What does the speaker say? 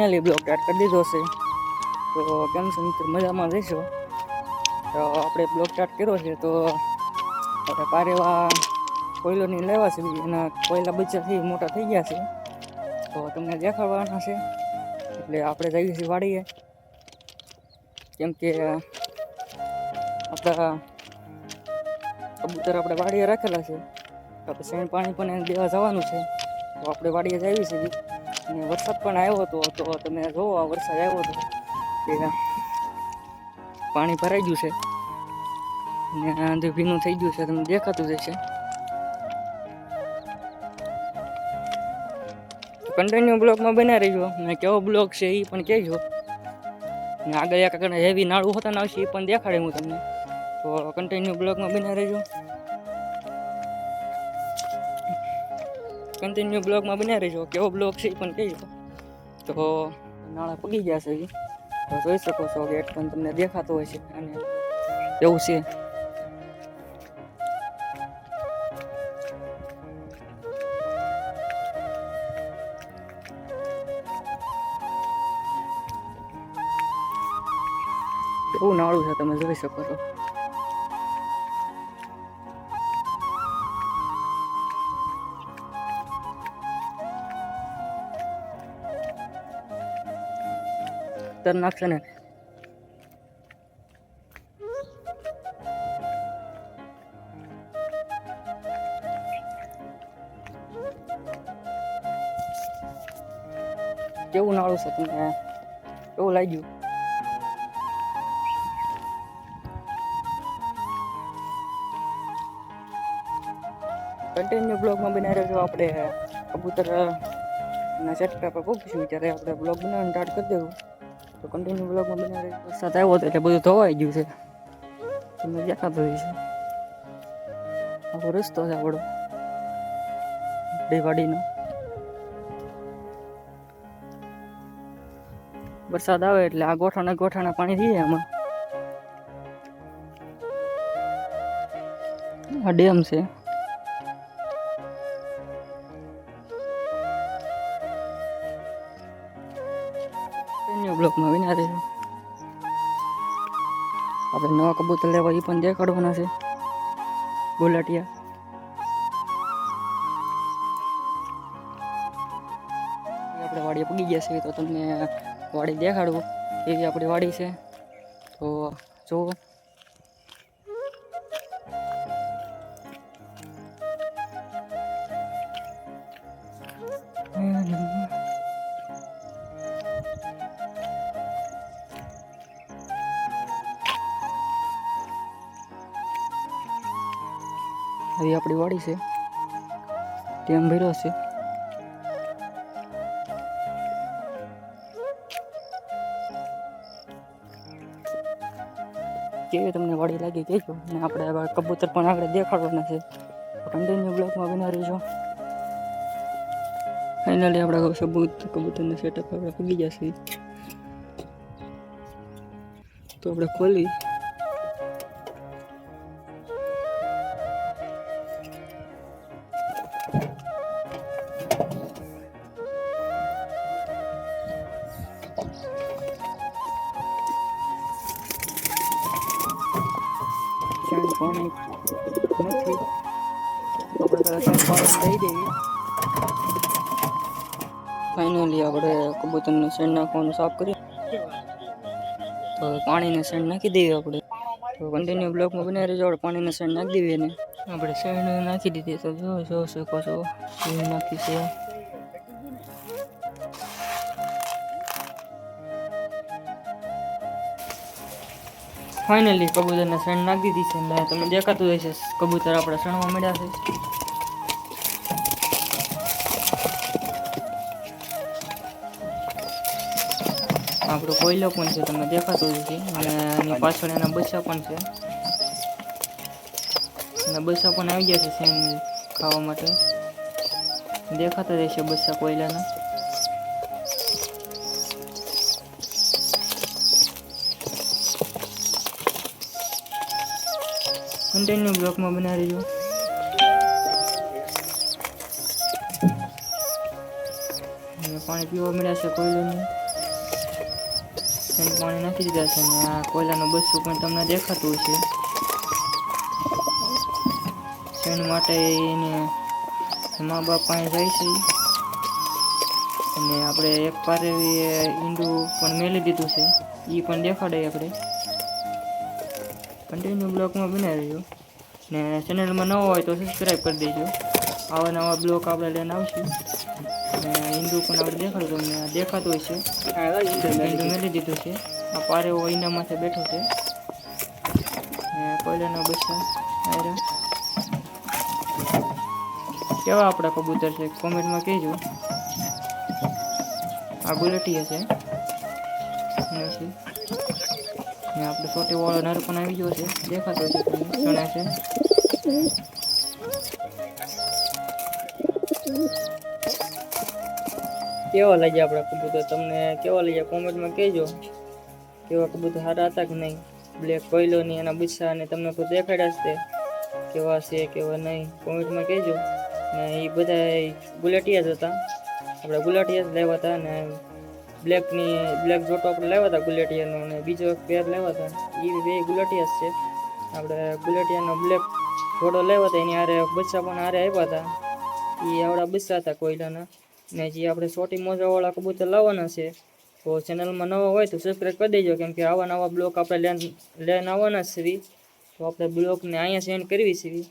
Finally block start કરી દીધો છે. તો કેમ છો મિત્ર? મજામાં રહેશો? તો આપણે બ્લોક સ્ટાર્ટ કર્યો છે તો આપણે પારેવા કોયલોની લેવા છે એના કોયલા બચ્ચાથી મોટા થઈ ગયા છે. તો તમને દેખાડવાના છે. એટલે આપણે જઈએ છીએ વાડીએ. કેમ કે આપણા કબૂતર આપણે વાડીએ રાખેલા છે. આપણે શેણ પાણી પણ એને દેવા જવાનું છે. તો આપણે વાડીએ જઈએ છીએ. અને વરસાદ પણ આવ્યો હતો તો તમે જોવો આ વરસાદ આવ્યો હતો કે પાણી ભરાઈ ગયું છે. ને આંધે ભીનું થઈ ગયું છે, તમને દેખાતું જ છે કન્ટિન્યુ બ્લોકમાં બના રહીજો. ને કેવો બ્લોક છે એ પણ કહેજો. ને આગળ એક હેવી નાળું હોતા આવશે એ પણ દેખાડે હું તમને. તો કન્ટિન્યુ બ્લોકમાં બના રહેજો. કન્ટિન્યુ બ્લોકમાં બન્યા રહેજો. કેવો બ્લોક છે એ પણ કહેજો. તો નાળા પગી ગયા છે તો જોઈ શકો છો કે પણ તમને દેખાતો હોય છે અને એવું છે. એવું નાળું છે તમે જોઈ શકો છો. ખતરનાક છે ને કેવું નાળું છે તમને કેવું લાગ્યું કન્ટિન્યુ બ્લોગમાં બનાવી રહેજો આપણે કબૂતર ના ચટકા પર પહોંચીશું ત્યારે આપણે બ્લોગ બનાવવાનું સ્ટાર્ટ કરી દેવું તો કન્ટિન્યુ બ્લોગમાં રહેજો વરસાદ આવ્યો હતો એટલે બધું ધોવાઈ ગયું છે. તમને દેખાતો હોય છે. આખો રસ્તો છે આપણો. ડેવાડીનો વરસાદ આવે એટલે આ ગોઠાણા ગોઠાણા પાણી થઈ જાય આમાં. આ ડેમ છે. બ્લોકમાં વિના રહેજો આપણે નવા કબૂતર લેવા એ પણ દેખાડવાના છે. બોલાટિયા. આપણે વાડીએ પગી ગયા છીએ તો તમને વાડી દેખાડું. એવી આપણી વાડી છે. તો જુઓ. આવી આપણી વાડી છે. ટેમ ભર્યો છે. કેવી તમને વાડી લાગી કહેજો અને આપણે કબૂતર પણ આગળ દેખાડવાના છે. કન્ટિન્યુ બ્લોકમાં બના રહીશું ફાઇનલી આપણા સબૂત કબૂતરના સેટઅપ આપણે પૂગી જશે. તો આપણે ખોલી. શેણ પાણી નથી આપણે પહેલાં શેણ પાણી દઈ દઈએ ફાઇનલી આપણે કબૂતરને શેણ નાખવાનું સાફ કરીએ તો પાણીને શેણ નાખી દઈએ આપણે તો કન્ટિન્યુ બ્લોકમાં બનાવી રહેજો પાણીને શેણ નાખી દેવી ને આપણે શેણ નાખી દીધી તો જો જો શકો છો? શેણ નાખી ફાઇનલી કબૂતરને શેણ નાખી દીધી છે. ને તમે દેખાતું હશે, કબૂતર આપણે શણવા મળ્યા છે. આપણો કોયલો પણ છે તમને દેખાતો જ છે અને એની પાછળ એના બચ્ચા પણ છે. એના બચ્ચા પણ આવી ગયા છે સેમ ખાવા માટે. દેખાતા રહેશે હશે બચ્ચા કોયલાના. કન્ટેન્યુ બ્લોકમાં બનાવી રહીજો. પાણી પીવા મળ્યા છે કોયલોનું. સેન પાણી નાખી દીધા છે અને આ કોયલાનું બસ્સું પણ તમને દેખાતું હશે. શેણ માટે એને મા બાપ પાસે જાય છે. અને આપણે એક પારે ઈંડું પણ મેલી દીધું છે. એ પણ દેખાડાય આપણે. કન્ટિન્યુ બ્લોકમાં બનાવી રહ્યો ને ચેનલમાં નવો હોય તો સબસ્ક્રાઈબ કરી દેજો. આવા નવા બ્લોક આપણે લઈને આવશું. ને હિન્દુ પણ આપણે દેખાડું તમને દેખાતું હોય છે. હિન્દુ મેલી દીધું છે. આ પારે ઓઈના માથે બેઠો છે. ને બસો આયરા. કેવા આપણા કબૂતર છે? કોમેન્ટમાં કહેજો. આ ગુલેટી હશે છે. આપણે છોટી વાળો નર પણ આવી ગયો છે. દેખાતો છે. તમને ચણા કેવા લાગ્યા આપણા કબૂતર? તમને કેવા લાગ્યા? કોમેન્ટમાં કહેજો. કેવા કબૂતર? સારા હતા કે નહીં? બ્લેક કોયલો ની એના બચ્ચા ને તમને કોઈ દેખાડ્યા તે કેવા છે, કેવા નહીં? કોમેન્ટમાં કહેજો. ને એ બધા ગુલેટિયા જ હતા. આપણે ગુલાટિયા જ લેવા હતા ને બ્લેકની બ્લેક જોટો આપણે લેવા હતા ગુલેટિયાનો અને બીજો એક પેર લેવા હતા. એ બે ગુલાટિયા છે. આપણે ગુલેટિયાનો બ્લેક જોડો લેવા હતા. એની હારે બચ્ચા પણ હારે આવ્યા હતા. એ આવડા બચ્ચા હતા કોયલાના. ને જે આપણે છોટી મોજાવાળા કબૂતર લાવવાના છે, તો ચેનલમાં નવા હોય તો સબસ્ક્રાઈબ કરી દેજો, કેમ કે આવા નવા બ્લોક આપણે લેન લેન આવવાના છીએ તો આપણે બ્લોકને અહીંયા સેન્ડ કરવી છીએ